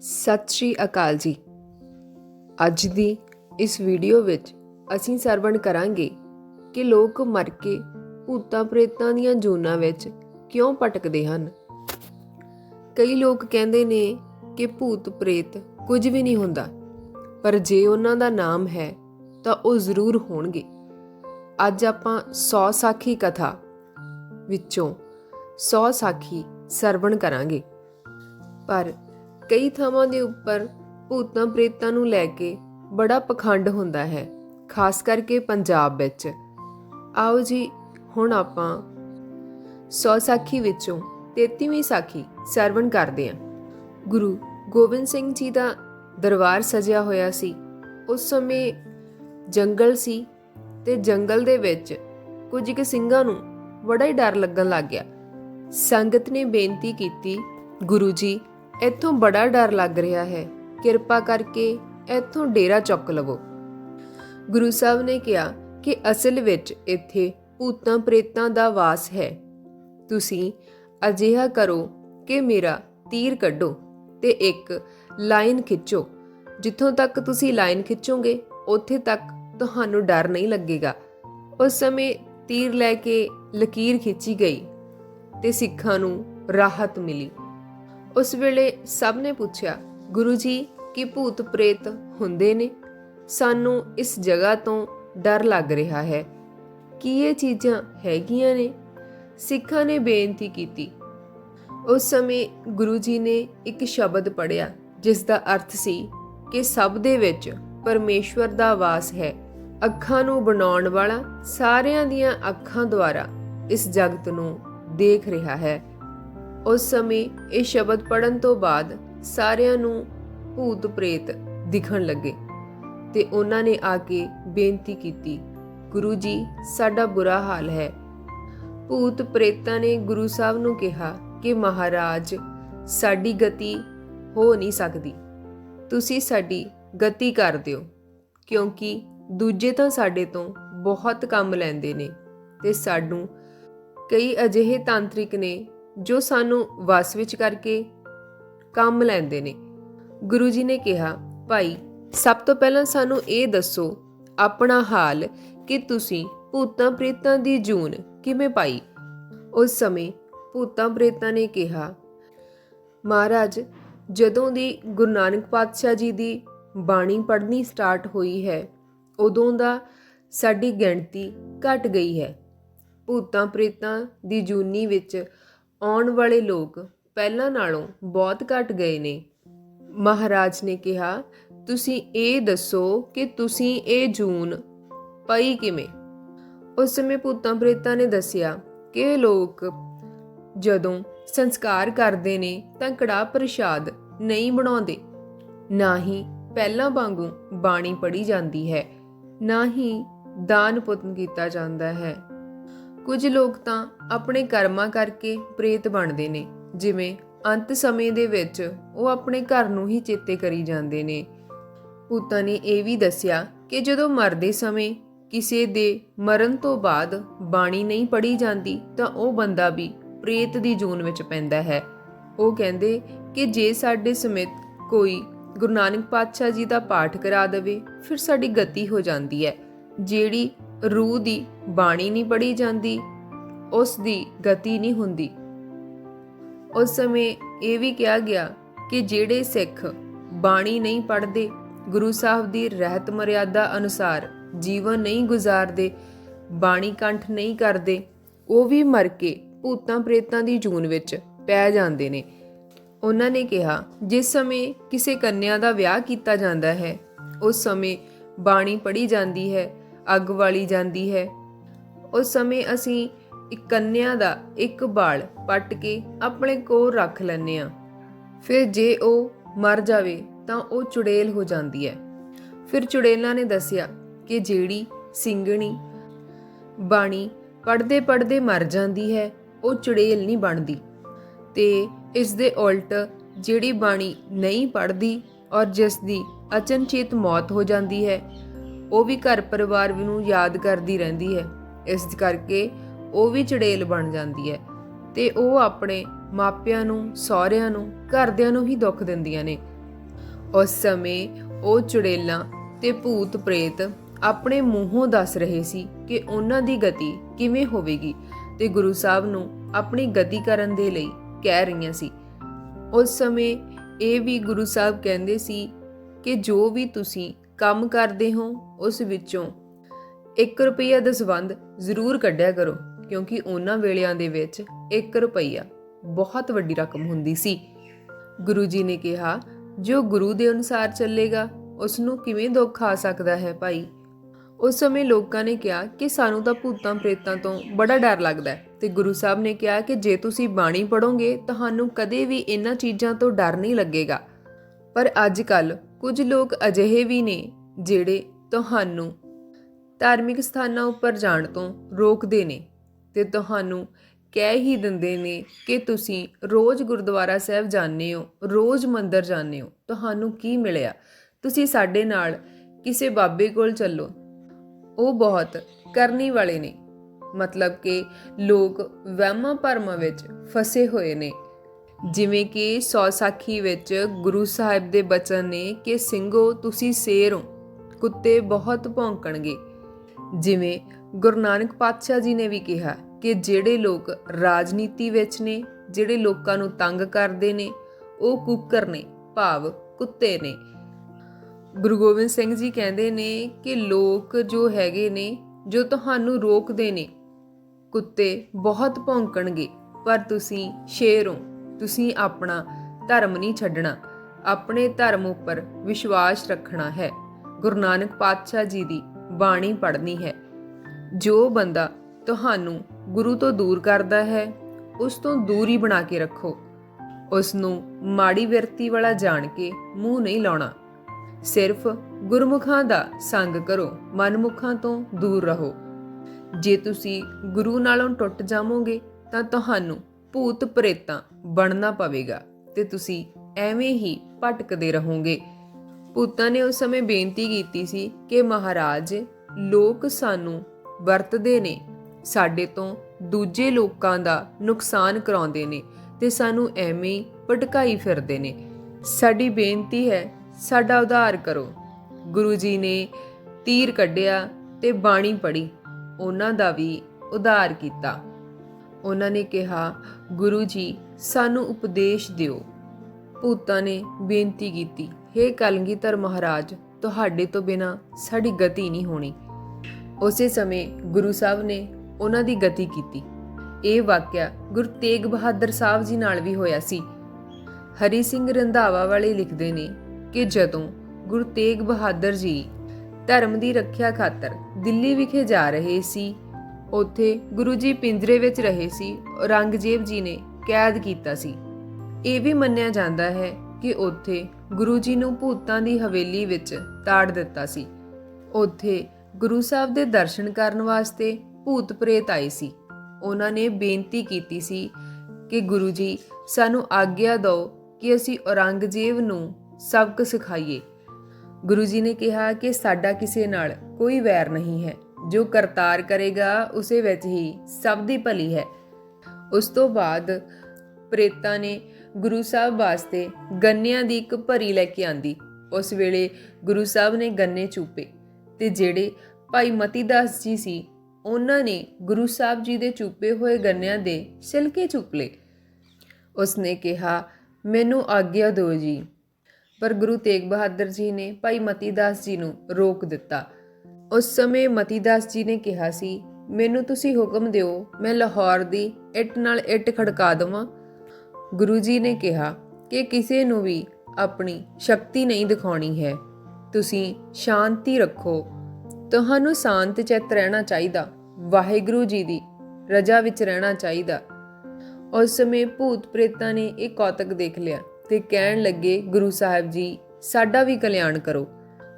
ਸਤਿ ਸ਼੍ਰੀ ਅਕਾਲ ਜੀ। ਅੱਜ ਦੀ ਇਸ ਵੀਡੀਓ ਵਿੱਚ ਅਸੀਂ ਸਰਵਣ ਕਰਾਂਗੇ ਕਿ ਲੋਕ ਮਰ ਕੇ ਭੂਤਾਂ ਪ੍ਰੇਤਾਂ ਦੀਆਂ ਜੂਨਾਂ ਵਿੱਚ ਕਿਉਂ ਭਟਕਦੇ ਹਨ। ਕਈ ਲੋਕ ਕਹਿੰਦੇ ਨੇ ਕਿ ਭੂਤ ਪ੍ਰੇਤ ਕੁਝ ਵੀ ਨਹੀਂ ਹੁੰਦਾ, ਪਰ ਜੇ ਉਹਨਾਂ ਦਾ ਨਾਮ ਹੈ ਤਾਂ ਉਹ ਜ਼ਰੂਰ ਹੋਣਗੇ। ਅੱਜ ਆਪਾਂ 100 ਸਾਖੀ ਕਥਾ ਵਿੱਚੋਂ 100 ਸਾਖੀ ਸਰਵਣ ਕਰਾਂਗੇ। ਪਰ ਕਈ ਥਾਵਾਂ ਦੇ ਉੱਪਰ ਭੂਤਾਂ ਪ੍ਰੇਤਾਂ ਨੂੰ ਲੈ ਕੇ ਬੜਾ ਪਖੰਡ ਹੁੰਦਾ ਹੈ, ਖਾਸ ਕਰਕੇ ਪੰਜਾਬ ਵਿੱਚ। ਆਓ ਜੀ, ਹੁਣ ਆਪਾਂ 100 ਸਾਖੀ ਵਿੱਚੋਂ 33ਵੀਂ ਸਾਖੀ ਸਰਵਣ ਕਰਦੇ ਹਾਂ। ਗੁਰੂ ਗੋਬਿੰਦ ਸਿੰਘ ਜੀ ਦਾ ਦਰਬਾਰ ਸਜਿਆ ਹੋਇਆ ਸੀ। ਉਸ ਸਮੇਂ ਜੰਗਲ ਸੀ ਤੇ ਜੰਗਲ ਦੇ ਵਿੱਚ ਕੁਝ ਕੁ ਸਿੰਘਾਂ ਨੂੰ ਬੜਾ ਹੀ ਡਰ ਲੱਗਣ ਲੱਗ ਗਿਆ। ਸੰਗਤ ਨੇ ਬੇਨਤੀ ਕੀਤੀ, ਗੁਰੂ ਜੀ ਇੱਥੋਂ ਬੜਾ ਡਰ ਲੱਗ ਰਿਹਾ ਹੈ। ਕਿਰਪਾ ਕਰਕੇ ਇੱਥੋਂ ਡੇਰਾ ਚੁੱਕ ਲਵੋ। ਗੁਰੂ ਸਾਹਿਬ ਨੇ ਕਿਹਾ ਕਿ ਅਸਲ ਵਿੱਚ ਇੱਥੇ ਭੂਤਾਂ ਪ੍ਰੇਤਾਂ ਦਾ ਵਾਸ ਹੈ। ਤੁਸੀਂ ਅਜਿਹਾ ਕਰੋ ਕਿ ਮੇਰਾ ਤੀਰ ਕੱਢੋ ਤੇ ਇੱਕ ਲਾਈਨ ਖਿੱਚੋ। ਜਿੱਥੋਂ ਤੱਕ ਤੁਸੀਂ ਲਾਈਨ ਖਿੱਚੋਗੇ, ਉੱਥੇ ਤੱਕ ਤੁਹਾਨੂੰ ਡਰ ਨਹੀਂ ਲੱਗੇਗਾ। ਉਸ ਸਮੇਂ ਤੀਰ ਲੈ ਕੇ ਲਕੀਰ ਖਿੱਚੀ ਗਈ ਤੇ ਸਿੱਖਾਂ ਨੂੰ ਰਾਹਤ ਮਿਲੀ। ਉਸ ਵੇਲੇ ਸਭ ਨੇ ਪੁੱਛਿਆ, ਗੁਰੂ ਜੀ, ਕੀ ਭੂਤ ਪ੍ਰੇਤ ਹੁੰਦੇ ਨੇ? ਸਾਨੂੰ ਇਸ ਜਗ੍ਹਾ ਤੋਂ ਡਰ ਲੱਗ ਰਿਹਾ ਹੈ। ਕੀ ਇਹ ਚੀਜ਼ਾਂ ਹੈਗੀਆਂ ਨੇ? ਸਿੱਖਾਂ ਨੇ ਬੇਨਤੀ ਕੀਤੀ। ਉਸ ਸਮੇਂ ਗੁਰੂ ਜੀ ਨੇ ਇੱਕ ਸ਼ਬਦ ਪੜਿਆ ਜਿਸ ਦਾ ਅਰਥ ਸੀ ਕਿ ਸਭ ਦੇ ਵਿੱਚ ਪਰਮੇਸ਼ਵਰ ਦਾ ਵਾਸ ਹੈ। ਅੱਖਾਂ ਨੂੰ ਬਣਾਉਣ ਵਾਲਾ ਸਾਰਿਆਂ ਦੀਆਂ ਅੱਖਾਂ ਦੁਆਰਾ ਇਸ ਜਗਤ ਨੂੰ ਦੇਖ ਰਿਹਾ ਹੈ। ਉਸ ਸਮੇਂ ਇਹ ਸ਼ਬਦ ਪੜਨ ਤੋਂ ਬਾਅਦ ਸਾਰਿਆਂ ਨੂੰ ਭੂਤ ਪ੍ਰੇਤ ਦਿਖਣ ਲੱਗੇ ਤੇ ਉਹਨਾਂ ਨੇ ਆ ਕੇ ਬੇਨਤੀ ਕੀਤੀ, ਗੁਰੂ ਜੀ, ਸਾਡਾ ਬੁਰਾ ਹਾਲ ਹੈ। ਭੂਤ ਪ੍ਰੇਤਾਂ ਨੇ ਗੁਰੂ ਸਾਹਿਬ ਨੂੰ ਕਿਹਾ ਕਿ, ਮਹਾਰਾਜ, ਸਾਡੀ ਗਤੀ ਹੋ ਨਹੀਂ ਸਕਦੀ। ਤੁਸੀਂ ਸਾਡੀ ਗਤੀ ਕਰ ਦਿਓ, ਕਿਉਂਕਿ ਦੂਜੇ ਤਾਂ ਸਾਡੇ ਤੋਂ ਬਹੁਤ ਕੰਮ ਲੈਂਦੇ ਨੇ ਤੇ ਸਾਨੂੰ ਕਈ ਅਜਿਹੇ ਤਾਂਤਰਿਕ ਨੇ ਜੋ ਸਾਨੂੰ ਵਸ ਵਿੱਚ ਕਰਕੇ ਕੰਮ ਲੈਂਦੇ ਨੇ। ਗੁਰੂ ਜੀ ਨੇ ਕਿਹਾ, ਭਾਈ, ਸਭ ਤੋਂ ਪਹਿਲਾਂ ਸਾਨੂੰ ਇਹ ਦੱਸੋ, ਆਪਣਾ ਹਾਲ ਕਿ ਤੁਸੀਂ ਭੂਤਾਂ ਪ੍ਰੇਤਾਂ ਦੀ ਜੂਨ ਕਿਵੇਂ ਪਾਈ? ਉਸ ਸਮੇਂ ਭੂਤਾਂ ਪ੍ਰੇਤਾਂ ਨੇ ਕਿਹਾ, ਮਹਾਰਾਜ, ਜਦੋਂ ਦੀ ਗੁਰੂ ਨਾਨਕ ਪਾਤਸ਼ਾਹ ਜੀ ਦੀ ਬਾਣੀ ਪੜ੍ਹਨੀ ਸਟਾਰਟ ਹੋਈ ਹੈ, ਉਦੋਂ ਦਾ ਸਾਡੀ ਗਿਣਤੀ ਘਟ ਗਈ ਹੈ। ਭੂਤਾਂ ਪ੍ਰੇਤਾਂ ਦੀ ਜੂਨੀ ਵਿੱਚ ਆਉਣ ਵਾਲੇ ਲੋਕ ਪਹਿਲਾਂ ਨਾਲੋਂ ਬਹੁਤ ਘਟ ਗਏ ਨੇ। ਮਹਾਰਾਜ ਨੇ ਕਿਹਾ, ਤੁਸੀਂ ਇਹ ਦੱਸੋ ਕਿ ਤੁਸੀਂ ਇਹ ਜੂਨ ਪਈ ਕਿਵੇਂ? ਉਸ ਸਮੇਂ ਭੂਤਾਂ ਪ੍ਰੇਤਾਂ ਨੇ ਦੱਸਿਆ ਕਿ ਲੋਕ ਜਦੋਂ ਸੰਸਕਾਰ ਕਰਦੇ ਨੇ ਤਾਂ ਕੜਾ ਪ੍ਰਸ਼ਾਦ ਨਹੀਂ ਬਣਾਉਂਦੇ। ਨਾ ਹੀ ਪਹਿਲਾਂ ਵਾਂਗੂ ਬਾਣੀ ਪੜੀ ਜਾਂਦੀ ਹੈ, ਨਾ ਹੀ ਦਾਨ ਪੁੰਨ ਕੀਤਾ ਜਾਂਦਾ ਹੈ। ਕੁਝ ਲੋਕ ਤਾਂ ਆਪਣੇ ਕਰਮਾਂ ਕਰਕੇ ਪ੍ਰੇਤ ਬਣਦੇ ਨੇ, ਜਿਵੇਂ ਅੰਤ ਸਮੇਂ ਦੇ ਵਿੱਚ ਉਹ ਆਪਣੇ ਘਰ ਨੂੰ ਹੀ ਚੇਤੇ ਕਰੀ ਜਾਂਦੇ ਨੇ। ਭੂਤਾਂ ਨੇ ਇਹ ਵੀ ਦੱਸਿਆ ਕਿ ਜਦੋਂ ਮਰਦੇ ਸਮੇਂ ਕਿਸੇ ਦੇ ਮਰਨ ਤੋਂ ਬਾਅਦ ਬਾਣੀ ਨਹੀਂ ਪੜ੍ਹੀ ਜਾਂਦੀ, ਤਾਂ ਉਹ ਬੰਦਾ ਵੀ ਪ੍ਰੇਤ ਦੀ ਜੂਨ ਵਿੱਚ ਪੈਂਦਾ ਹੈ। ਉਹ ਕਹਿੰਦੇ ਕਿ ਜੇ ਸਾਡੇ ਸਮੇਤ ਕੋਈ ਗੁਰੂ ਨਾਨਕ ਪਾਤਸ਼ਾਹ ਜੀ ਦਾ ਪਾਠ ਕਰਾ ਦੇਵੇ, ਫਿਰ ਸਾਡੀ ਗਤੀ ਹੋ ਜਾਂਦੀ ਹੈ। ਜਿਹੜੀ ਰੂਹ ਦੀ ਬਾਣੀ ਨਹੀਂ ਪੜੀ ਜਾਂਦੀ, ਉਸ ਦੀ ਗਤੀ ਨਹੀਂ ਹੁੰਦੀ। ਉਸ ਸਮੇਂ ਇਹ ਵੀ ਕਿਹਾ ਗਿਆ ਕਿ ਜਿਹੜੇ ਸਿੱਖ ਬਾਣੀ ਨਹੀਂ ਪੜ੍ਹਦੇ, ਗੁਰੂ ਸਾਹਿਬ ਦੀ ਰਹਿਤ ਮਰਿਆਦਾ ਅਨੁਸਾਰ ਜੀਵਨ ਨਹੀਂ ਗੁਜ਼ਾਰਦੇ, ਬਾਣੀ ਕੰਠ ਨਹੀਂ ਕਰਦੇ, ਉਹ ਵੀ ਮਰ ਕੇ ਭੂਤਾਂ ਪ੍ਰੇਤਾਂ ਦੀ ਜੂਨ ਵਿੱਚ ਪੈ ਜਾਂਦੇ ਨੇ। ਉਹਨਾਂ ਨੇ ਕਿਹਾ, ਜਿਸ ਸਮੇਂ ਕਿਸੇ ਕੰਨਿਆ ਦਾ ਵਿਆਹ ਕੀਤਾ ਜਾਂਦਾ ਹੈ, ਉਸ ਸਮੇਂ ਬਾਣੀ ਪੜ੍ਹੀ ਜਾਂਦੀ ਹੈ ਅੱਗ ਵਾਲੀ ਜਾਂਦੀ ਹੈ। ਉਸ ਸਮੇਂ ਅਸੀਂ ਇੱਕ ਦਾ ਇੱਕ ਬਾਲ ਪੱਟ ਕੇ ਆਪਣੇ ਕੋਲ ਰੱਖ ਲੈਂਦੇ ਆ ਫਿਰ ਜੇ ਉਹ ਮਰ ਜਾਵੇ ਤਾਂ ਉਹ ਚੁੜੇਲ ਹੋ ਜਾਂਦੀ ਹੈ। ਫਿਰ ਚੁੜੇਲਾਂ ਨੇ ਦੱਸਿਆ ਕਿ ਜਿਹੜੀ ਸਿੰਘਣੀ ਬਾਣੀ ਪੜਦੇ ਪੜਦੇ ਮਰ ਜਾਂਦੀ ਹੈ, ਉਹ ਚੁੜੇਲ ਨਹੀਂ ਬਣਦੀ ਤੇ ਇਸ ਦੇ ਉਲਟ ਜਿਹੜੀ ਬਾਣੀ ਨਹੀਂ ਪੜਦੀ ਔਰ ਜਿਸ ਦੀ ਅਚਨਚੇਤ ਮੌਤ ਹੋ ਜਾਂਦੀ ਹੈ ਉਹ ਵੀ ਘਰ ਪਰਿਵਾਰ ਨੂੰ ਯਾਦ ਕਰਦੀ ਰਹਿੰਦੀ ਹੈ। ਇਸ ਕਰਕੇ ਉਹ ਵੀ ਚੜੇਲ ਬਣ ਜਾਂਦੀ ਹੈ ਤੇ ਉਹ ਆਪਣੇ ਮਾਪਿਆਂ ਨੂੰ, ਸਹੁਰਿਆਂ ਨੂੰ, ਘਰਦਿਆਂ ਨੂੰ ਹੀ ਦੁੱਖ ਦਿੰਦੀਆਂ ਨੇ। ਉਸ ਸਮੇਂ ਉਹ ਚੁੜੇਲਾਂ ਤੇ ਭੂਤ ਪ੍ਰੇਤ ਆਪਣੇ ਮੂੰਹੋਂ ਦੱਸ ਰਹੇ ਸੀ ਕਿ ਉਹਨਾਂ ਦੀ ਗਤੀ ਕਿਵੇਂ ਹੋਵੇਗੀ ਤੇ ਗੁਰੂ ਸਾਹਿਬ ਨੂੰ ਆਪਣੀ ਗਤੀ ਕਰਨ ਦੇ ਲਈ ਕਹਿ ਰਹੀਆਂ ਸੀ। ਉਸ ਸਮੇਂ ਇਹ ਵੀ ਗੁਰੂ ਸਾਹਿਬ ਕਹਿੰਦੇ ਸੀ ਕਿ ਜੋ ਵੀ ਤੁਸੀਂ ਕੰਮ ਕਰਦੇ ਹੋ, ਉਸ ਵਿੱਚੋਂ 1 ਰੁਪਈਆ ਦਾ ਸੰਬੰਧ ਜ਼ਰੂਰ ਕੱਢਿਆ ਕਰੋ, ਕਿਉਂਕਿ ਉਹਨਾਂ ਵੇਲਿਆਂ ਦੇ ਵਿੱਚ 1 ਰੁਪਈਆ ਬਹੁਤ ਵੱਡੀ ਰਕਮ ਹੁੰਦੀ ਸੀ। ਗੁਰੂ ਜੀ ਨੇ ਕਿਹਾ, ਜੋ ਗੁਰੂ ਦੇ ਅਨੁਸਾਰ ਚੱਲੇਗਾ ਉਸ ਨੂੰ ਕਿਵੇਂ ਦੁੱਖ ਆ ਸਕਦਾ ਹੈ ਭਾਈ? ਉਸ ਸਮੇਂ ਲੋਕਾਂ ਨੇ ਕਿਹਾ ਕਿ ਸਾਨੂੰ ਤਾਂ ਭੂਤਾਂ ਪ੍ਰੇਤਾਂ ਤੋਂ ਬੜਾ ਡਰ ਲੱਗਦਾ ਹੈ ਤੇ ਗੁਰੂ ਸਾਹਿਬ ਨੇ ਕਿਹਾ ਕਿ ਜੇ ਤੁਸੀਂ ਬਾਣੀ ਪੜੋਗੇ ਤੁਹਾਨੂੰ ਕਦੇ ਵੀ ਇਹਨਾਂ ਚੀਜ਼ਾਂ ਤੋਂ ਡਰ ਨਹੀਂ ਲੱਗੇਗਾ। ਪਰ ਅੱਜ ਕੱਲ ਕੁਝ ਲੋਕ ਅਜਿਹੇ ਵੀ ਨੇ ਜਿਹੜੇ ਤੁਹਾਨੂੰ ਧਾਰਮਿਕ ਸਥਾਨਾਂ ਉੱਪਰ ਜਾਣ ਤੋਂ ਰੋਕਦੇ ਨੇ ਤੇ ਤੁਹਾਨੂੰ ਕਹਿ ਹੀ ਦਿੰਦੇ ਨੇ ਕਿ ਤੁਸੀਂ ਰੋਜ਼ ਗੁਰਦੁਆਰਾ ਸਾਹਿਬ ਜਾਂਦੇ ਹੋ, ਰੋਜ਼ ਮੰਦਰ ਜਾਂਦੇ ਹੋ। ਤੁਹਾਨੂੰ ਕੀ ਮਿਲਿਆ? ਤੁਸੀਂ ਸਾਡੇ ਨਾਲ ਕਿਸੇ ਬਾਬੇ ਕੋਲ ਚੱਲੋ। ਉਹ ਬਹੁਤ ਕਰਨੀ ਵਾਲੇ ਨੇ। ਮਤਲਬ ਕਿ ਲੋਕ ਵਹਿਮਾਂ ਭਰਮਾਂ ਵਿੱਚ ਫਸੇ ਹੋਏ ਨੇ। ਜਿਵੇਂ ਕਿ ਸੌ ਸਾਖੀ ਵਿੱਚ ਗੁਰੂ ਸਾਹਿਬ ਦੇ ਬਚਨ ਨੇ ਕਿ ਸਿੰਘੋ ਤੁਸੀਂ ਸ਼ੇਰ ਹੋ, ਕੁੱਤੇ ਬਹੁਤ ਭੌਂਕਣਗੇ। ਜਿਵੇਂ ਗੁਰੂ ਨਾਨਕ ਪਾਤਸ਼ਾਹ ਜੀ ਨੇ ਵੀ ਕਿਹਾ ਕਿ ਜਿਹੜੇ ਲੋਕ ਰਾਜਨੀਤੀ ਵਿੱਚ ਨੇ, ਜਿਹੜੇ ਲੋਕਾਂ ਨੂੰ ਤੰਗ ਕਰਦੇ ਨੇ, ਉਹ ਕੁੱਕਰ ਨੇ, ਭਾਵ ਕੁੱਤੇ ਨੇ। ਗੁਰੂ ਗੋਬਿੰਦ ਸਿੰਘ ਜੀ ਕਹਿੰਦੇ ਨੇ ਕਿ ਲੋਕ ਜੋ ਹੈਗੇ ਨੇ, ਜੋ ਤੁਹਾਨੂੰ ਰੋਕਦੇ ਨੇ, ਕੁੱਤੇ ਬਹੁਤ ਭੌਂਕਣਗੇ, ਪਰ ਤੁਸੀਂ ਸ਼ੇਰ ਹੋ। ਤੁਸੀਂ ਆਪਣਾ ਧਰਮ ਨਹੀਂ ਛੱਡਣਾ, ਆਪਣੇ ਧਰਮ ਉੱਪਰ ਵਿਸ਼ਵਾਸ ਰੱਖਣਾ ਹੈ। ਗੁਰੂ ਨਾਨਕ ਪਾਤਸ਼ਾਹ ਜੀ ਦੀ ਬਾਣੀ ਪੜ੍ਹਨੀ ਹੈ। ਜੋ ਬੰਦਾ ਤੁਹਾਨੂੰ ਗੁਰੂ ਤੋਂ ਦੂਰ ਕਰਦਾ ਹੈ, ਉਸ ਤੋਂ ਦੂਰੀ ਬਣਾ ਕੇ ਰੱਖੋ। ਉਸ ਨੂੰ ਮਾੜੀ ਵਿਰਤੀ ਵਾਲਾ ਜਾਣ ਕੇ ਮੂੰਹ ਨਹੀਂ ਲਾਉਣਾ। ਸਿਰਫ ਗੁਰਮੁਖਾਂ ਦਾ ਸੰਗ ਕਰੋ, ਮਨਮੁਖਾਂ ਤੋਂ ਦੂਰ ਰਹੋ। ਜੇ ਤੁਸੀਂ ਗੁਰੂ ਨਾਲੋਂ ਟੁੱਟ ਜਾਵੋਗੇ, ਤਾਂ ਤੁਹਾਨੂੰ ਭੂਤ ਪ੍ਰੇਤਾਂ ਬਣਨਾ ਪਵੇਗਾ ਤੇ ਤੁਸੀਂ ਐਵੇਂ ਹੀ ਭਟਕਦੇ ਰਹੋਗੇ। ਭੂਤਾਂ ਨੇ ਉਸ ਸਮੇਂ ਬੇਨਤੀ ਕੀਤੀ ਸੀ ਕਿ ਮਹਾਰਾਜ, ਲੋਕ ਸਾਨੂੰ ਵਰਤਦੇ ਨੇ, ਸਾਡੇ ਤੋਂ ਦੂਜੇ ਲੋਕਾਂ ਦਾ ਨੁਕਸਾਨ ਕਰਾਉਂਦੇ ਨੇ ਤੇ ਸਾਨੂੰ ਐਵੇਂ ਹੀ ਭਟਕਾਈ ਫਿਰਦੇ ਨੇ। ਸਾਡੀ ਬੇਨਤੀ ਹੈ, ਸਾਡਾ ਉਧਾਰ ਕਰੋ। ਗੁਰੂ ਜੀ ਨੇ ਤੀਰ ਕੱਢਿਆ ਤੇ ਬਾਣੀ ਪੜੀ ਉਹਨਾਂ ਦਾ ਵੀ ਉਧਾਰ ਕੀਤਾ। ਉਹਨਾਂ ਨੇ ਕਿਹਾ, ਗੁਰੂ ਜੀ, ਸਾਨੂੰ ਉਪਦੇਸ਼ ਦਿਓ। ਭੂਤਾਂ ਨੇ ਬੇਨਤੀ ਕੀਤੀ हे ਕਲਗੀਧਰ ਮਹਾਰਾਜ, ਤੁਹਾਡੇ ਤੋਂ ਬਿਨਾ ਸਾਡੀ ਗਤੀ ਨਹੀਂ ਹੋਣੀ। ਉਸੇ ਸਮੇਂ ਗੁਰੂ ਸਾਹਿਬ ਨੇ ਉਹਨਾਂ ਦੀ ਗਤੀ ਕੀਤੀ। ਇਹ ਵਾਕਿਆ ਗੁਰੂ ਤੇਗ ਬਹਾਦਰ ਸਾਹਿਬ ਜੀ ਨਾਲ ਵੀ ਹੋਇਆ ਸੀ। ਹਰੀ ਸਿੰਘ ਰੰਧਾਵਾ ਵਾਲੇ ਲਿਖਦੇ ਨੇ ਕਿ ਜਦੋਂ ਗੁਰੂ ਤੇਗ ਬਹਾਦਰ ਜੀ ਧਰਮ ਦੀ ਰੱਖਿਆ ਖਾਤਰ ਦਿੱਲੀ ਵਿਖੇ ਜਾ ਰਹੇ ਸੀ ਉੱਥੇ ਗੁਰੂ ਜੀ ਪਿੰਜਰੇ ਵਿੱਚ ਰਹੇ ਸੀ, ਔਰੰਗਜ਼ੇਬ ਜੀ ਨੇ ਕੈਦ ਕੀਤਾ ਸੀ। ਇਹ ਵੀ ਮੰਨਿਆ ਜਾਂਦਾ ਹੈ ਕਿ ਉੱਥੇ ਗੁਰੂ ਜੀ ਨੂੰ ਭੂਤਾਂ ਦੀ ਹਵੇਲੀ ਵਿੱਚ ਤਾੜ ਦਿੱਤਾ ਸੀ। ਉੱਥੇ ਗੁਰੂ ਸਾਹਿਬ ਦੇ ਦਰਸ਼ਨ ਕਰਨ ਵਾਸਤੇ ਭੂਤ ਪ੍ਰੇਤ ਆਏ ਸੀ। ਉਹਨਾਂ ਨੇ ਬੇਨਤੀ ਕੀਤੀ ਸੀ ਕਿ ਗੁਰੂ ਜੀ, ਸਾਨੂੰ ਆਗਿਆ ਦਿਓ ਕਿ ਅਸੀਂ ਔਰੰਗਜ਼ੇਬ ਨੂੰ ਸਬਕ ਸਿਖਾਈਏ। ਗੁਰੂ ਜੀ ਨੇ ਕਿਹਾ ਕਿ ਸਾਡਾ ਕਿਸੇ ਨਾਲ ਕੋਈ ਵੈਰ ਨਹੀਂ ਹੈ। ਜੋ ਕਰਤਾਰ ਕਰੇਗਾ, ਉਸੇ ਵਿੱਚ ਹੀ ਸਭ ਦੀ ਭਲੀ ਹੈ। ਉਸ ਤੋਂ ਬਾਅਦ ਪ੍ਰੇਤਾਂ ਨੇ ਗੁਰੂ ਸਾਹਿਬ ਵਾਸਤੇ ਗੰਨਿਆਂ ਦੀ ਇੱਕ ਭਰੀ ਲੈ ਕੇ ਆਂਦੀ। ਉਸ ਵੇਲੇ ਗੁਰੂ ਸਾਹਿਬ ਨੇ ਗੰਨੇ ਚੂਪੇ ਤੇ ਜਿਹੜੇ ਭਾਈ ਮਤੀਦਾਸ ਜੀ ਸੀ, ਉਹਨਾਂ ਨੇ ਗੁਰੂ ਸਾਹਿਬ ਜੀ ਦੇ ਚੂਪੇ ਹੋਏ ਗੰਨਿਆਂ ਦੇ ਛਿਲਕੇ ਚੁੱਪ ਲਏ। ਉਸਨੇ ਕਿਹਾ, ਮੈਨੂੰ ਆਗਿਆ ਦਿਓ ਜੀ। ਪਰ ਗੁਰੂ ਤੇਗ ਬਹਾਦਰ ਜੀ ਨੇ ਭਾਈ ਮਤੀਦਾਸ ਜੀ ਨੂੰ ਰੋਕ ਦਿੱਤਾ। ਉਸ ਸਮੇਂ ਮਤੀਦਾਸ ਜੀ ਨੇ ਕਿਹਾ ਸੀ, ਮੈਨੂੰ ਤੁਸੀਂ ਹੁਕਮ ਦਿਓ, ਮੈਂ ਲਾਹੌਰ ਦੀ ਇੱਟ ਨਾਲ ਇੱਟ ਖੜਕਾ ਦਵਾਂ। ਗੁਰੂ ਜੀ ਨੇ ਕਿਹਾ, ਕਿ ਕਿਸੇ ਨੂੰ ਵੀ ਆਪਣੀ ਸ਼ਕਤੀ ਨਹੀਂ ਦਿਖਾਉਣੀ ਹੈ। ਤੁਸੀਂ ਸ਼ਾਂਤੀ ਰੱਖੋ। ਤੁਹਾਨੂੰ ਸ਼ਾਂਤ ਚਿੱਤ ਰਹਿਣਾ ਚਾਹੀਦਾ। ਵਾਹਿਗੁਰੂ ਜੀ ਦੀ ਰਜਾ ਵਿੱਚ ਰਹਿਣਾ ਚਾਹੀਦਾ। ਉਸ ਸਮੇਂ ਭੂਤ ਪ੍ਰੇਤਾਂ ਨੇ ਇਹ ਕੌਤਕ ਦੇਖ ਲਿਆ ਤੇ ਕਹਿਣ ਲੱਗੇ, ਗੁਰੂ ਸਾਹਿਬ ਜੀ, ਸਾਡਾ ਵੀ ਕਲਿਆਣ ਕਰੋ।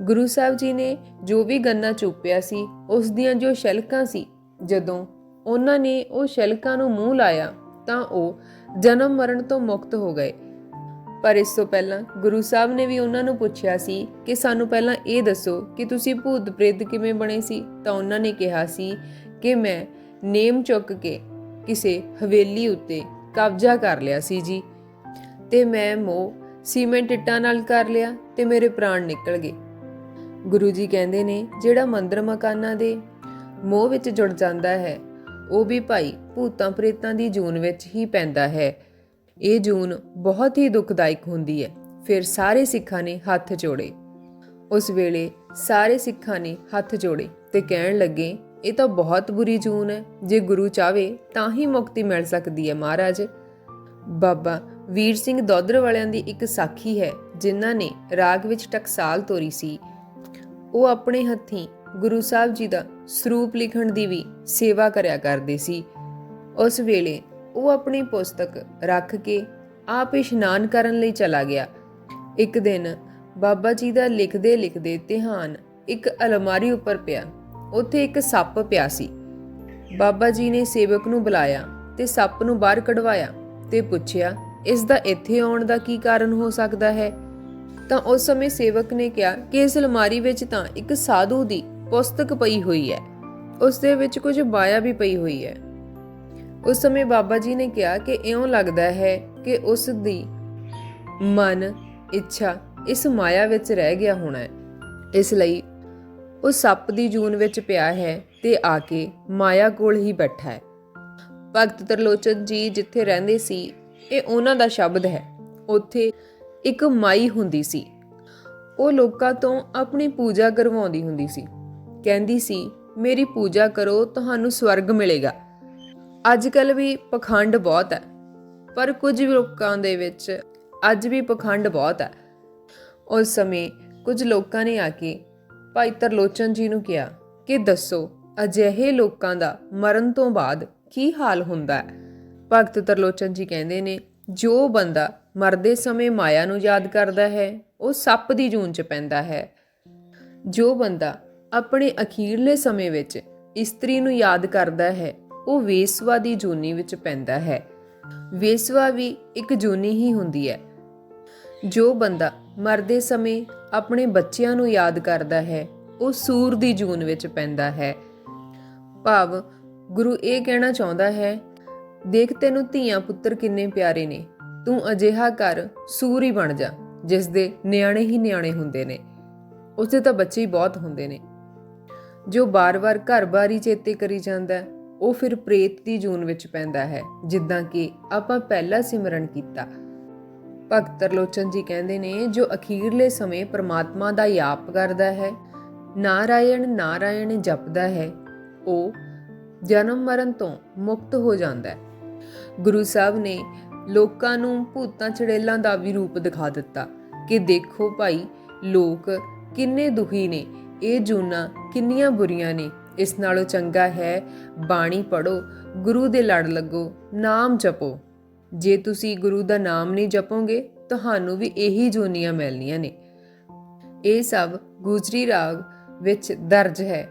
ਗੁਰੂ ਸਾਹਿਬ ਜੀ ਨੇ ਜੋ ਵੀ ਗੰਨਾ ਚੁੱਪਿਆ ਸੀ, ਉਸ ਦੀਆਂ ਜੋ ਸ਼ਲਕਾਂ ਸੀ, ਜਦੋਂ ਉਹਨਾਂ ਨੇ ਉਹ ਸ਼ਲਕਾਂ ਨੂੰ ਮੂੰਹ ਲਾਇਆ, ਤਾਂ ਉਹ ਜਨਮ ਮਰਨ ਤੋਂ ਮੁਕਤ ਹੋ ਗਏ। ਪਰ ਇਸ ਤੋਂ ਪਹਿਲਾਂ ਗੁਰੂ ਸਾਹਿਬ ਨੇ ਵੀ ਉਹਨਾਂ ਨੂੰ ਪੁੱਛਿਆ ਸੀ ਕਿ ਸਾਨੂੰ ਪਹਿਲਾਂ ਇਹ ਦੱਸੋ ਕਿ ਤੁਸੀਂ ਭੂਤ ਪ੍ਰੇਤ ਕਿਵੇਂ ਬਣੇ ਸੀ? ਤਾਂ ਉਹਨਾਂ ਨੇ ਕਿਹਾ ਸੀ ਕਿ ਮੈਂ ਨੇਮ ਚੁੱਕ ਕੇ ਕਿਸੇ ਹਵੇਲੀ ਉੱਤੇ ਕਬਜ਼ਾ ਕਰ ਲਿਆ ਸੀ ਜੀ। ਤੇ ਮੈਂ ਮੋਹ ਸੀਮੈਂਟ ਇੱਟਾਂ ਨਾਲ ਕਰ ਲਿਆ ਤੇ ਮੇਰੇ ਪ੍ਰਾਣ ਨਿਕਲ ਗਏ। ਗੁਰੂ ਜੀ ਕਹਿੰਦੇ ਨੇ, ਜਿਹੜਾ ਮੰਦਰ ਮਕਾਨਾਂ ਦੇ ਮੋਹ ਵਿੱਚ ਜੁੜ ਜਾਂਦਾ ਹੈ, ਉਹ ਵੀ ਭਾਈ ਭੂਤਾਂ ਪ੍ਰੇਤਾਂ ਦੀ ਜੂਨ ਵਿੱਚ ਹੀ ਪੈਂਦਾ ਹੈ। ਇਹ ਜੂਨ ਬਹੁਤ ਹੀ ਦੁਖਦਾਇਕ ਹੁੰਦੀ ਹੈ। ਫਿਰ ਸਾਰੇ ਸਿੱਖਾਂ ਨੇ ਹੱਥ ਜੋੜੇ। ਉਸ ਵੇਲੇ ਸਾਰੇ ਸਿੱਖਾਂ ਨੇ ਹੱਥ ਜੋੜੇ ਤੇ ਕਹਿਣ ਲੱਗੇ, ਇਹ ਤਾਂ ਬਹੁਤ ਬੁਰੀ ਜੂਨ ਹੈ, ਜੇ ਗੁਰੂ ਚਾਵੇ ਤਾਂ ਹੀ ਮੁਕਤੀ ਮਿਲ ਸਕਦੀ ਹੈ ਮਹਾਰਾਜ। ਬਾਬਾ ਵੀਰ ਸਿੰਘ ਦੌਦਰ ਵਾਲਿਆਂ ਦੀ ਇੱਕ ਸਾਖੀ ਹੈ, ਜਿਨ੍ਹਾਂ ਨੇ ਰਾਗ ਵਿੱਚ ਟਕਸਾਲ ਤੋਰੀ ਸੀ। ਉਹ ਆਪਣੇ ਹੱਥੀਂ ਗੁਰੂ ਸਾਹਿਬ ਜੀ ਦਾ ਸਰੂਪ ਲਿਖਣ ਦੀ ਵੀ ਸੇਵਾ ਕਰਿਆ ਕਰਦੇ ਸੀ। ਉਸ ਵੇਲੇ ਉਹ ਆਪਣੀ ਪੁਸਤਕ ਰੱਖ ਕੇ ਆਪ ਇਸ਼ਨਾਨ ਕਰਨ ਲਈ ਚਲਾ ਗਿਆ। ਇੱਕ ਦਿਨ ਬਾਬਾ ਜੀ ਦਾ ਲਿਖਦੇ ਲਿਖਦੇ ਧਿਆਨ ਇੱਕ ਅਲਮਾਰੀ ਉੱਪਰ ਪਿਆ। ਉੱਥੇ ਇੱਕ ਸੱਪ ਪਿਆ ਸੀ। ਬਾਬਾ ਜੀ ਨੇ ਸੇਵਕ ਨੂੰ ਬੁਲਾਇਆ ਤੇ ਸੱਪ ਨੂੰ ਬਾਹਰ ਕਢਵਾਇਆ ਤੇ ਪੁੱਛਿਆ, ਇਸ ਦਾ ਇੱਥੇ ਆਉਣ ਦਾ ਕੀ ਕਾਰਨ ਹੋ ਸਕਦਾ ਹੈ? ਤਾਂ ਉਸ ਸਮੇਂ ਸੇਵਕ ਨੇ ਕਿਹਾ ਕਿ ਇਸ ਅਲਮਾਰੀ ਵਿੱਚ ਤਾਂ ਇੱਕ ਸਾਧੂ ਦੀ ਪੁਸਤਕ ਪਈ ਹੋਈ ਹੈ। ਉਸ ਦੇ ਵਿੱਚ ਕੁਝ ਬਾਇਆ ਵੀ ਪਈ ਹੋਈ ਹੈ। ਉਸ ਸਮੇਂ ਬਾਬਾ ਜੀ ਨੇ ਕਿਹਾ ਕਿ ਇਉਂ ਲੱਗਦਾ ਹੈ ਕਿ ਉਸ ਦੀ ਮਨ, ਇੱਛਾ ਇਸ ਮਾਇਆ ਵਿੱਚ ਰਹਿ ਗਿਆ ਹੋਣਾ ਹੈ। ਇਸ ਲਈ ਉਹ ਸੱਪ ਦੀ ਜੂਨ ਵਿੱਚ ਪਿਆ ਹੈ ਤੇ ਆ ਕੇ ਮਾਇਆ ਕੋਲ ਹੀ ਬੈਠਾ ਹੈ। ਭਗਤ ਤਰਲੋਚਨ ਜੀ ਜਿੱਥੇ ਰਹਿੰਦੇ ਸੀ, ਇਹ ਉਹਨਾਂ ਦਾ ਸ਼ਬਦ ਹੈ। ਉੱਥੇ ਇੱਕ ਮਾਈ ਹੁੰਦੀ ਸੀ। ਉਹ ਲੋਕਾਂ ਤੋਂ ਆਪਣੀ ਪੂਜਾ ਕਰਵਾਉਂਦੀ ਹੁੰਦੀ ਸੀ। ਕਹਿੰਦੀ ਸੀ, ਮੇਰੀ ਪੂਜਾ ਕਰੋ, ਤੁਹਾਨੂੰ ਸਵਰਗ ਮਿਲੇਗਾ। ਅੱਜ ਕੱਲ ਵੀ ਪਖੰਡ ਬਹੁਤ ਹੈ। ਪਰ ਕੁਝ ਲੋਕਾਂ ਦੇ ਵਿੱਚ ਅੱਜ ਵੀ ਪਖੰਡ ਬਹੁਤ ਹੈ। ਉਸ ਸਮੇਂ ਕੁਝ ਲੋਕਾਂ ਨੇ ਆ ਕੇ ਭਾਈ ਤਰਲੋਚਨ ਜੀ ਨੂੰ ਕਿਹਾ ਕਿ ਦੱਸੋ, ਅਜਿਹੇ ਲੋਕਾਂ ਦਾ ਮਰਨ ਤੋਂ ਬਾਅਦ ਕੀ ਹਾਲ ਹੁੰਦਾ ਹੈ? ਭਗਤ ਤਰਲੋਚਨ ਜੀ ਕਹਿੰਦੇ ਨੇ, ਜੋ ਬੰਦਾ ਮਰਦੇ ਸਮੇਂ ਮਾਇਆ ਨੂੰ ਯਾਦ ਕਰਦਾ ਹੈ, ਉਹ ਸੱਪ ਦੀ ਜੂਨ ਚ ਪੈਂਦਾ ਹੈ। ਜੋ ਬੰਦਾ ਆਪਣੇ ਅਖੀਰਲੇ ਸਮੇਂ ਵਿੱਚ ਇਸਤਰੀ ਨੂੰ ਯਾਦ ਕਰਦਾ ਹੈ, ਉਹ ਵੇਸਵਾ ਦੀ ਜੂਨੀ ਵਿੱਚ ਪੈਂਦਾ ਹੈ। ਵੇਸਵਾ ਵੀ ਇੱਕ ਜੂਨੀ ਹੀ ਹੁੰਦੀ ਹੈ। ਜੋ ਬੰਦਾ ਮਰਦੇ ਸਮੇਂ ਆਪਣੇ ਬੱਚਿਆਂ ਨੂੰ ਯਾਦ ਕਰਦਾ ਹੈ, ਉਹ ਸੂਰ ਦੀ ਜੂਨ ਵਿੱਚ ਪੈਂਦਾ ਹੈ। ਭਾਵ ਗੁਰੂ ਇਹ ਕਹਿਣਾ ਚਾਹੁੰਦਾ ਹੈ, ਦੇਖ ਤੈਨੂੰ ਧੀਆਂ ਪੁੱਤਰ ਕਿੰਨੇ ਪਿਆਰੇ ਨੇ। ਤੂੰ ਅਜਿਹਾ ਕਰ ਸੂਰ ਹੀ ਬਣ ਜਾ ਜਿਸ ਦੇ ਨਿਆਣੇ ਹੀ ਨਿਆਣੇ ਹੁੰਦੇ ਨੇ। ਉਸਦੇ ਤਾਂ ਬੱਚੇ ਹੀ ਬਹੁਤ ਹੁੰਦੇ ਨੇ। ਜੋ ਬਾਰ-ਬਾਰ ਘਰ-ਬਾਰ ਚੇਤੇ ਕਰੀ ਜਾਂਦਾ ਹੈ, ਉਹ ਫਿਰ ਪ੍ਰੇਤ ਦੀ ਜੂਨ ਵਿੱਚ ਪੈਂਦਾ ਹੈ ਜਿੱਦਾਂ ਕਿ ਆਪਾਂ ਪਹਿਲਾਂ ਸਿਮਰਨ ਕੀਤਾ। ਭਗਤ ਤਰਲੋਚਨ ਜੀ ਕਹਿੰਦੇ ਨੇ ਜੋ ਅਖੀਰਲੇ ਸਮੇਂ ਪ੍ਰਮਾਤਮਾ ਦਾ ਯਾਪ ਕਰਦਾ ਹੈ ਨਾਰਾਇਣ ਨਾਰਾਇਣ ਜਪਦਾ ਹੈ ਉਹ ਜਨਮ ਮਰਨ ਤੋਂ ਮੁਕਤ ਹੋ ਜਾਂਦਾ ਹੈ। ਗੁਰੂ ਸਾਹਿਬ ਨੇ ਲੋਕਾਂ ਨੂੰ ਭੂਤਾਂ ਚੜੇਲਾਂ ਦਾ ਵੀ ਰੂਪ ਦਿਖਾ ਦਿੱਤਾ ਕਿ ਦੇਖੋ ਭਾਈ, ਲੋਕ ਕਿੰਨੇ ਦੁਖੀ ਨੇ, ਇਹ ਜੂਨਾ ਕਿੰਨੀਆਂ ਬੁਰੀਆਂ ਨੇ। ਇਸ ਨਾਲੋਂ ਚੰਗਾ ਹੈ, ਬਾਣੀ ਪੜੋ ਗੁਰੂ ਦੇ ਲੜ ਲੱਗੋ, ਨਾਮ ਜਪੋ। ਜੇ ਤੁਸੀਂ ਗੁਰੂ ਦਾ ਨਾਮ ਨਹੀਂ ਜਪੋਗੇ, ਤੁਹਾਨੂੰ ਵੀ ਇਹੀ ਜੂਨੀਆਂ ਮਿਲਣੀਆਂ ਨੇ। ਇਹ ਸਭ ਗੁਜਰੀ ਰਾਗ ਵਿੱਚ ਦਰਜ ਹੈ,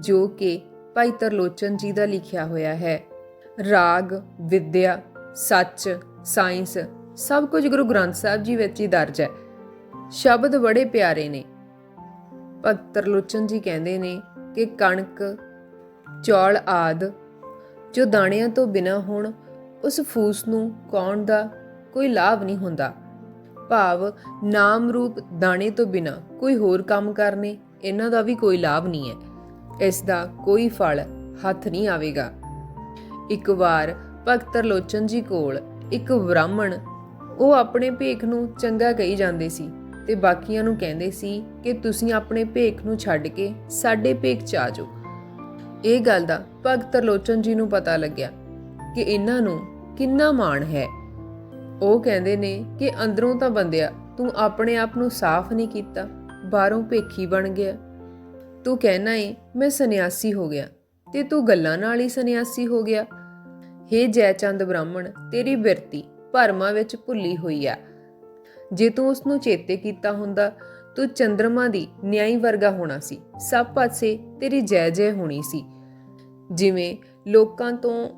ਜੋ ਕਿ ਭਾਈ ਤਰਲੋਚਨ ਜੀ ਦਾ ਲਿਖਿਆ ਹੋਇਆ ਹੈ। ਰਾਗ, ਵਿਦਿਆ ਸੱਚ, ਸਾਇੰਸ, ਸਭ ਕੁਝ ਗੁਰੂ ਗ੍ਰੰਥ ਸਾਹਿਬ ਜੀ ਵਿੱਚ ਹੀ ਦਰਜ ਹੈ। ਸ਼ਬਦ ਬੜੇ ਪਿਆਰੇ ਨੇ। ਭਗਤ ਤਰਲੋਚਨ ਜੀ ਕਹਿੰਦੇ ਨੇ ਕਿ ਕਣਕ, ਚੌਲ ਆਦ ਜੋ ਦਾਣਿਆਂ ਤੋਂ ਬਿਨਾ ਹੋਣ, ਉਸ ਫੂਸ ਨੂੰ ਕੌਣ ਦਾ ਕੋਈ ਲਾਭ ਨਹੀਂ ਹੁੰਦਾ। ਭਾਵ ਨਾਮ ਰੂਪ ਦਾਣੇ ਤੋਂ ਬਿਨਾ ਕੋਈ ਹੋਰ ਕੰਮ ਕਰਨੇ, ਇਹਨਾਂ ਦਾ ਵੀ ਕੋਈ ਲਾਭ ਨਹੀਂ ਹੈ। ਇਸ ਦਾ ਕੋਈ ਫਲ ਹੱਥ ਨਹੀਂ ਆਵੇਗਾ। ਇੱਕ ਵਾਰ ਭਗਤ ਤਰਲੋਚਨ ਜੀ ਕੋਲ ਇੱਕ ਬ੍ਰਾਹਮਣ, ਉਹ ਆਪਣੇ ਭੇਖ ਨੂੰ ਚੰਗਾ ਕਹੀ ਜਾਂਦੇ ਸੀ ਤੇ ਬਾਕੀਆਂ ਨੂੰ ਕਹਿੰਦੇ ਸੀ ਕਿ ਤੁਸੀਂ ਆਪਣੇ ਭੇਖ ਨੂੰ ਛੱਡ ਕੇ ਸਾਡੇ ਭੇਖ ਚ ਆ ਜਾਓ। ਇਹ ਗੱਲ ਦਾ ਭਗਤ ਤਰਲੋਚਨ ਜੀ ਨੂੰ ਪਤਾ ਲੱਗਿਆ ਕਿ ਇਹਨਾਂ ਨੂੰ ਕਿੰਨਾ ਮਾਣ ਹੈ। ਉਹ ਕਹਿੰਦੇ ਨੇ ਕਿ ਅੰਦਰੋਂ ਤਾਂ ਬੰਦਿਆ, ਤੂੰ ਆਪਣੇ ਆਪ ਨੂੰ ਸਾਫ਼ ਨਹੀਂ ਕੀਤਾ, ਬਾਹਰੋਂ ਭੇਖੀ ਬਣ ਗਿਆ। ਤੂੰ ਕਹਿਣਾ ਏ, ਮੈਂ ਸੰਨਿਆਸੀ ਹੋ ਗਿਆ ਤੇ ਤੂੰ ਗੱਲਾਂ ਨਾਲ ਹੀ ਸੰਨਿਆਸੀ ਹੋ ਗਿਆ। ਹੇ ਜੈਚੰਦ ਬ੍ਰਾਹਮਣ, ਤੇਰੀ ਬਿਰਤੀ ਭਰਮਾਂ ਵਿੱਚ ਭੁੱਲੀ ਹੋਈ ਆ। ਜੇ ਤੂੰ ਉਸ ਨੂੰ ਚੇਤੇ ਕੀਤਾ ਹੁੰਦਾ, ਤੂੰ ਚੰ드ਰਮਾ ਦੀ ਨਿਆਈ ਵਰਗਾ ਹੋਣਾ ਸੀ। ਸਭ ਪਾਸੇ ਤੇਰੀ ਜੈ ਜੈ ਹੋਣੀ ਸੀ। ਜਿਵੇਂ ਲੋਕਾਂ ਤੋਂ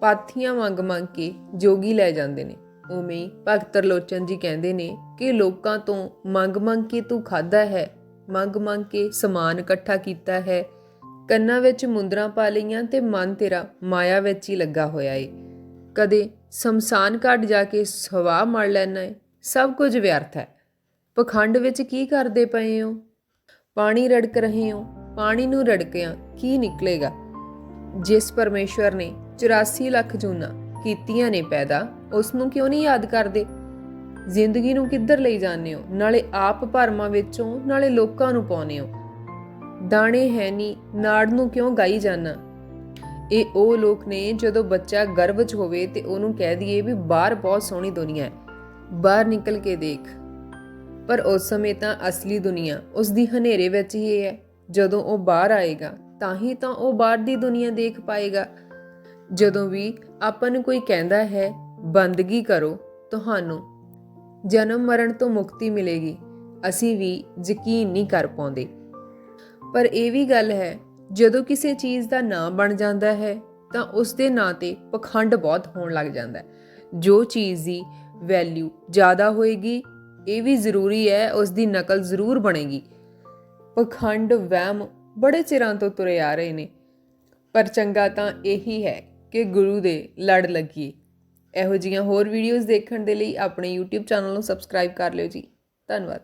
ਪਾਥੀਆਂ ਮੰਗ ਮੰਗ ਕੇ ਜੋਗੀ ਲੈ ਜਾਂਦੇ ਨੇ, ਉਵੇਂ ਭਗਤ ਤਰਲੋਚਨ ਜੀ ਕਹਿੰਦੇ ਨੇ ਕਿ ਲੋਕਾਂ ਤੋਂ ਮੰਗ ਮੰਗ ਕੇ ਤੂੰ ਖਾਦਾ ਹੈ, ਮੰਗ ਮੰਗ ਕੇ ਸਮਾਨ ਇਕੱਠਾ ਕੀਤਾ ਹੈ ਕੰਨਾਂ ਵਿੱਚ ਮੁੰਦਰਾਂ ਪਾ ਲਈਆਂ ਤੇ ਮਨ ਤੇਰਾ ਮਾਇਆ ਵਿੱਚ ਹੀ ਲੱਗਾ ਹੋਇਆ ਏ। ਕਦੇ ਸ਼ਮਸ਼ਾਨ ਘਾਟ ਜਾ ਕੇ ਸਵਾ ਮੜ ਲੈਣਾ ਏ, ਸਭ ਕੁਝ ਵਿਅਰਥ ਹੈ। ਪਖੰਡ ਵਿੱਚ ਕੀ ਕਰਦੇ ਪਏ ਹੋ? ਪਾਣੀ ਰੜਕ ਰਹੇ ਹੋ? ਪਾਣੀ ਨੂੰ ਰੜਕਿਆਂ ਕੀ ਨਿਕਲੇਗਾ? ਜਿਸ ਪਰਮੇਸ਼ਵਰ ਨੇ 84 ਲੱਖ ਜੂਨਾ ਕੀਤੀਆਂ ਨੇ ਪੈਦਾ, ਉਸ ਨੂੰ ਕਿਉਂ ਨਹੀਂ ਯਾਦ ਕਰਦੇ? ਜ਼ਿੰਦਗੀ ਨੂੰ ਕਿੱਧਰ ਲਈ ਜਾਂਦੇ ਹੋ? ਨਾਲੇ ਆਪ ਭਰਮਾਂ ਵਿੱਚੋਂ, ਨਾਲੇ ਲੋਕਾਂ ਨੂੰ ਪਾਉਂਦੇ ਹੋ? ਦਾਣੇ ਹੈ ਨਹੀਂ ਨਾੜ ਨੂੰ ਕਿਉਂ ਗਾਈ ਜਾਣਾ ਇਹ ਉਹ ਲੋਕ ਨੇ ਜਦੋਂ ਬੱਚਾ ਗਰਭ 'ਚ ਹੋਵੇ ਤੇ ਉਹਨੂੰ ਕਹਿ ਦਈਏ ਵੀ ਬਾਹਰ ਬਹੁਤ ਸੋਹਣੀ ਦੁਨੀਆ ਹੈ, ਬਾਹਰ ਨਿਕਲ ਕੇ ਦੇਖ। ਪਰ ਉਸ ਸਮੇਂ ਤਾਂ ਅਸਲੀ ਦੁਨੀਆ ਉਸ ਦੀ ਹਨੇਰੇ ਵਿੱਚ ਹੀ ਹੈ, ਜਦੋਂ ਉਹ ਬਾਹਰ ਆਏਗਾ, ਤਾਂ ਹੀ ਤਾਂ ਉਹ ਬਾਹਰ ਦੀ ਦੁਨੀਆ ਦੇਖ ਪਾਏਗਾ। ਜਦੋਂ ਵੀ ਆਪਾਂ ਨੂੰ ਕੋਈ ਕਹਿੰਦਾ ਹੈ, ਬੰਦਗੀ ਕਰੋ, ਤੁਹਾਨੂੰ ਜਨਮ ਮਰਨ ਤੋਂ ਮੁਕਤੀ ਮਿਲੇਗੀ, ਅਸੀਂ ਵੀ ਯਕੀਨ ਨਹੀਂ ਕਰ ਪਾਉਂਦੇ। ਪਰ ਇਹ ਵੀ ਗੱਲ ਹੈ, ਜਦੋਂ ਕਿਸੇ ਚੀਜ਼ ਦਾ ਨਾਂ ਬਣ ਜਾਂਦਾ ਹੈ, ਤਾਂ ਉਸ ਦੇ ਨਾਂ ਤੇ ਪਖੰਡ ਬਹੁਤ ਹੋਣ ਲੱਗ ਜਾਂਦਾ ਹੈ। ਜੋ ਚੀਜ਼ ਦੀ ਵੈਲਿਊ ਜ਼ਿਆਦਾ ਹੋਏਗੀ, ਇਹ ਵੀ ਜ਼ਰੂਰੀ ਹੈ, ਉਸ ਦੀ ਨਕਲ ਜ਼ਰੂਰ ਬਣੇਗੀ। ਪਖੰਡ, ਵਹਿਮ ਬੜੇ ਚਿਰਾਂ ਤੋਂ ਤੁਰੇ ਆ ਰਹੇ ਨੇ। ਪਰ ਚੰਗਾ ਤਾਂ ਇਹੀ ਹੈ ਕਿ ਗੁਰੂ ਦੇ ਲੜ ਲੱਗੀਏ ਇਹੋ ਜੀਆਂ ਹੋਰ ਵੀਡੀਓਜ਼ ਦੇਖਣ ਦੇ ਲਈ ਆਪਣੇ YouTube ਚੈਨਲ ਨੂੰ ਸਬਸਕ੍ਰਾਈਬ ਕਰ ਲਿਓ ਜੀ। ਧੰਨਵਾਦ।